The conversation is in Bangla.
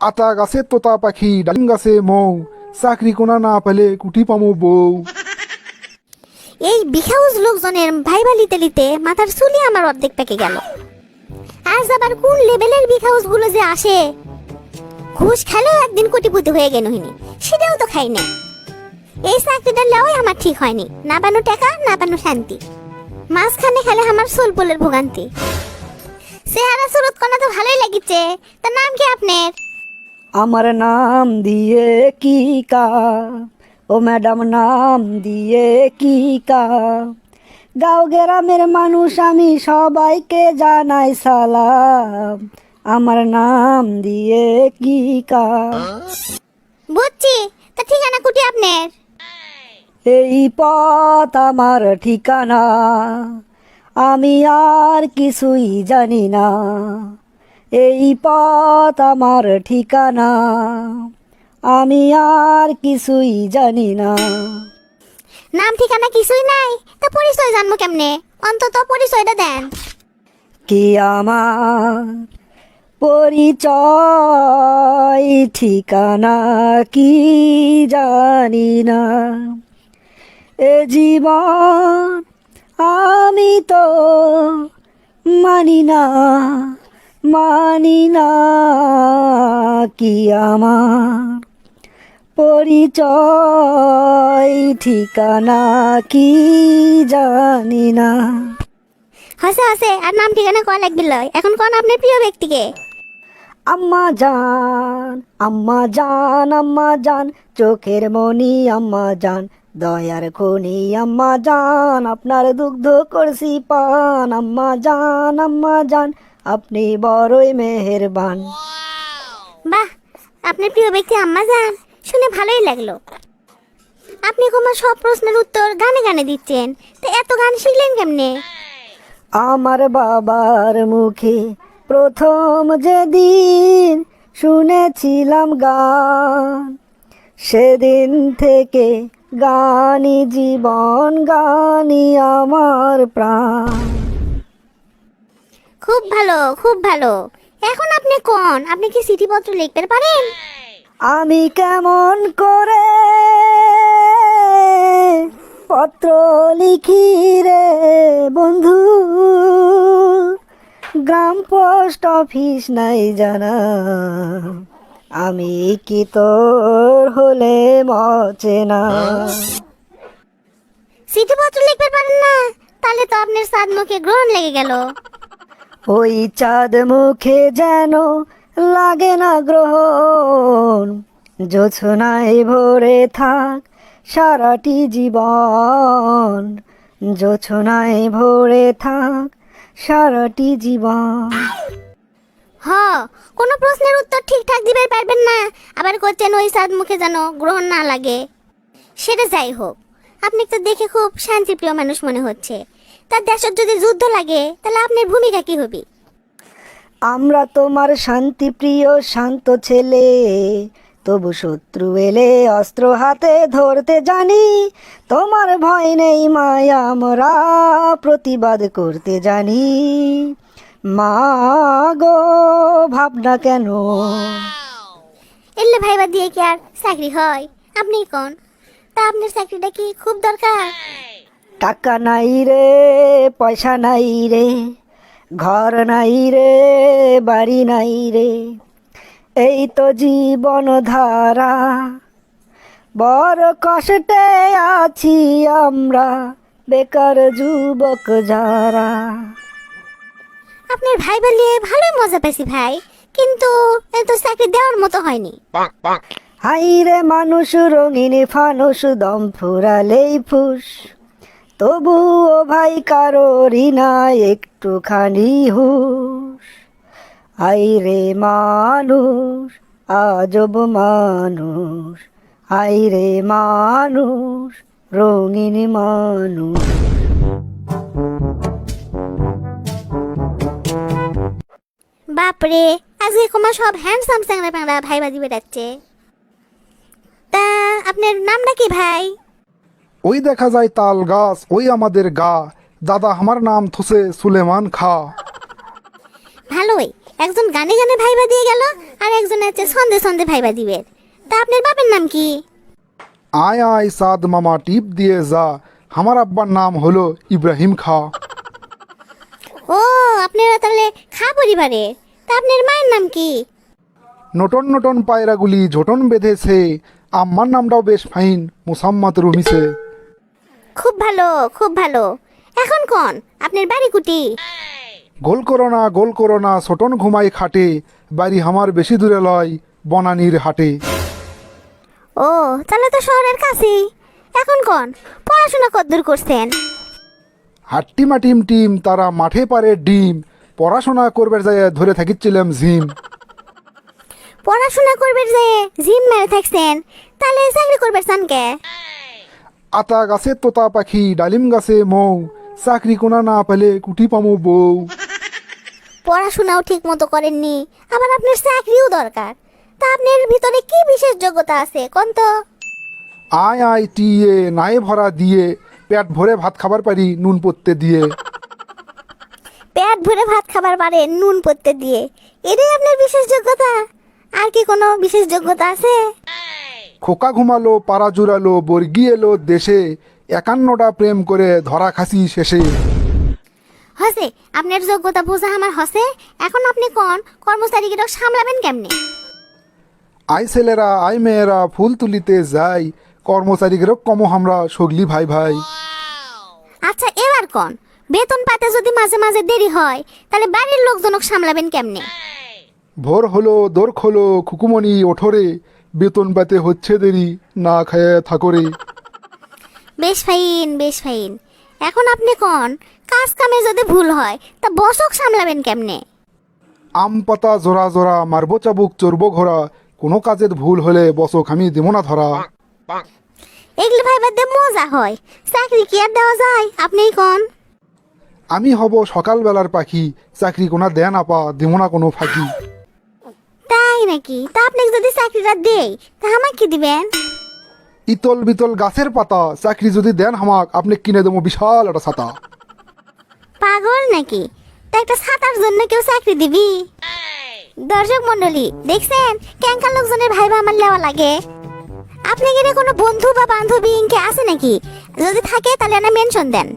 আতা গাছে তোতা পাখি, ডালিম গাছে মৌ, চাকরি কোনা না পেলে কুটি পামো বউ এই বিখাউজ লোকজনের ভাইবা লিতে লিতে মাথার চুলি আমার অর্ধেক পেকে গেল। আজ আবার কোন লেভেলের বিখাউজগুলো যে আসে? ঘুষ খেলেও একদিন কোটিপতি হয়ে গেল হিনি, সেটাও তো খাই না এই চাকরিটা লেওয়াই আমার ঠিক হয়নি, না পানো টাকা, না পানো শান্তি। মাঝখানে খেলে আমার সোল পোলের ভোগান্তি। চেহারা সুরত কনা তো ভালোই লাগিছে, তার নাম কি আপনার? আমার নাম দিয়ে কি কাম ও ম্যাডাম নাম দিয়ে কি কাম গাঁও গ্রামের মানুষ আমি সবাইকে জানাই সালাম। আমার নাম দিয়ে কি কাম বুঝছি তা ঠিকানা কুটি আপনার। এই পথ আমার ঠিকানা। আমি আর কিছুই জানি না। এই পথ আমার ঠিকানা। আমি আর কিছুই জানি না। নাম ঠিকানা কিছুই নাই? তা পরিচয় জানব কেমনে? অন্তত পরিচয়টা দেন। কি আমার পরিচয়? ঠিকানা কি জানি না। এ জীবন আমি তো মানি না। মানি না কি আমার? পরিচয় ঠিকানা কি জানি না। হসে হসে আর নাম ঠিকানা কয়া লাগবে লয়? এখন কোন আপনার প্রিয় ব্যক্তিকে? আম্মা জান আম্মা জান আম্মা জান চোখের মনি আম্মা জান দয়ার খনি আম্মা জান আপনার দুগ্ধ করছি পান আম্মা জান আম্মা জান আপনি বড়ই মেহেরবান। বাহ আপনার প্রিয় ব্যক্তি আম্মা যান শুনে ভালোই লাগল। আপনি তোমার সব প্রশ্নের উত্তর গানে গানে দিচ্ছেন তো এত গান শিখলেন কেমনে? আমার বাবার মুখে প্রথম যেদিন শুনেছিলাম গান সেদিন থেকে গানি জীবন গানি আমার প্রাণ। খুব ভালো খুব ভালো। এখন আপনি কোন? আপনি কি চিঠিপত্র লিখতে পারেন? আমি কেমন করে পত্র লিখি রে বন্ধু? গ্রাম পোস্ট অফিস নাই জানা। আমি কি তোর হলে মচে না? চিঠিপত্র লিখতে পারেন না? তাহলে তো আপনার সাদ মুখে গ্রহণ লেগে গেল। ওই চাঁদ মুখে যেন লাগে না গ্রহণ। জোছনায় ভরে থাক সারাটি জীবন। জোছনায় ভরে থাক সারাটি জীবন। হ, কোনো প্রশ্নের উত্তর ঠিকঠাক দিবে পারবেন না। আবার করছেন ওই সাদ মুখে যেন গ্রহণ না লাগে। সেটা যাই হোক, আপনি তো দেখে খুব শান্তিপ্রিয় মানুষ মনে হচ্ছে। তার দেশের যদি যুদ্ধ লাগে তাহলে আপনার ভূমিকা কি হবে? আমরা তোমার শান্তিপ্রিয় শান্ত ছেলে। তবু শত্রু এলে অস্ত্র হাতে ধরতে জানি। তোমার ভয় নেই মায়া আমরা প্রতিবাদ করতে জানি। মা গো ভাবনা কেন? এলে ভাইবা দিয়ে কি আর চাকরি হয়? আপনি কোন? তা আপনার চাকরিটা কি খুব দরকার? টাকা নাই রে পয়সা নাই রে ঘর নাই রে বাড়ি নাই রে। এই তো জীবন ধারা বড় কষ্টে আছি আমরা বেকার যুবক যারা। আপনার ভাই বলিয়ে ভালোই মজা পেয়েছি ভাই কিন্তু এ তো চাকরি দেওয়ার মতো হয়নি। হাই রে মানুষ রঙিন ফানুষ দম ফুরালেই ফুস। তবুও ভাই কারোরই না একটুখানি হুশ। আই রে মানুষ, আজব মানুষ। আই রে মানুষ, রঙিন মানুষ। বাপরে, আজকে তোমার সব হ্যান্ডসাম চ্যাংরা প্যাংরা ভাই বাজি বেড়াচ্ছে। তা, আপনার নামটা কি ভাই? ওই দেখা যায় তাল গাছ ওই আমাদের গা। দাদা আমার নাম থুসে সুলেমান খা। ভালোই। একজন গানে গানে ভাইবা দিয়ে গেল আর একজন আছে সন্ধে সন্ধে ভাইবা দিবে। তা আপনার বাপের নাম কি? আয় আয় সাদ মামা টিপ দিয়ে যা। আমার আব্বার নাম হলো ইব্রাহিম খা। ও আপনারা তাহলে খা পরিবারে। তা আপনার মায়ের নাম কি? নটন নটন পায়রাগুলি ঝোটন বেঁধেছে। আম্মার নামটাও বেশ ফাইন মুসাম্মাত রুমিছে। খুব ভালো খুব ভালো। এখন কোন? আপনার বাড়ি কুটি? গোল করো না গোল করো না ছোটন ঘুমাই খাটে বাড়ি আমার বেশি দূরে লয় বনানীর হাটে। ও তাহলে তো শহরের কাছেই। এখন কোন? পড়াশোনা কদ্দূর করছেন? হাট্টিমা টিম টিম তারা মাঠে পারে ডিম। পড়াশোনা করবে যায় ধরে থাকিচ্ছিলাম জিম পড়াশোনা করবে যে জিম মেরে থাকছেন। তাহলে চাকরি করবে চান কে? আতা গাছে তোতা পাখি ডালিম গাছে মৌ চাকরি কোনা না পেলে কুটি পামো বউ পড়াশোনাও ঠিক মতো করেননি আবার আপনার চাকরিও দরকার। তা আপনার ভিতরে কি বিশেষ যোগ্যতা আছে কোন তো? আয় আয় টিয়ে নাই ভরা দিয়ে পেট ভরে ভাত খাবার পারি নুন পড়তে দিয়ে। পেট ভরে ভাত খাবার পারে নুন পড়তে দিয়ে এটাই আপনার বিশেষ যোগ্যতা? আর কি কোনো বিশেষ যোগ্যতা আছে? খোকা ঘুমালো পাড়া জুড়ালো বর্গি এলো দেশে। একান্নটা প্রেম করে ধরা খাসি শেষে। হসে আপনার যোগ্যতা বোঝা আমার হসে। এখন আপনি কোন কর্মচারীকে সামলাবেন কেমনে? আই ছেলেরা আই মেয়েরা ফুল তুলিতে যাই। কর্মচারী কর্মচারীদেরও কম আমরা সগলি ভাই ভাই। আচ্ছা এবার কোন? বেতন পাতে যদি মাঝে মাঝে দেরি হয় তাহলে বাড়ির লোকজনক সামলাবেন কেমনে? ভোর হলো দোর খোলো খুকুমনি ওঠরে। বেতন পাতে হচ্ছে দেরি না খায় থাকরে। বেশ ফাইন বেশ ফাইন। এখন আপনি কোন? কাজ কামে যদি ভুল হয় তা বসক সামলাবেন কেমনে? আম পাতা জোড়া জোড়া মারবো চাবুক চড়বো ঘোড়া কোনো কাজের ভুল হলে বসক আমি দেব না ধরা। এগুলো ভাইবাদে মজা হয়। চাকরি কি আর দেওয়া যায়? আপনিই কোন? আমি হব সকালবেলার পাখি চাকরি কোনা দেন আপা দেব না কোনো ফাঁকি। নাকি? তা আপনাকে যদি চাকরিটা দেই তা আমাকে দিবেন? ইতল বিতল গাছের পাতা চাকরি যদি দেন হামাক আপনি কিনে দেবো বিশাল একটা ছাতা। পাগল নাকি? তা একটা ছাতার জন্য কেউ চাকরি দিবি? দর্শক মন্ডলী দেখছেন? ক্যাঙ্কার লোকজনের ভাইবা আমার লেওয়া লাগে। আপনি কি কোনো বন্ধু বা বান্ধবী ইনকে আছে নাকি? যদি থাকে তাহলে না মেনশন দেন।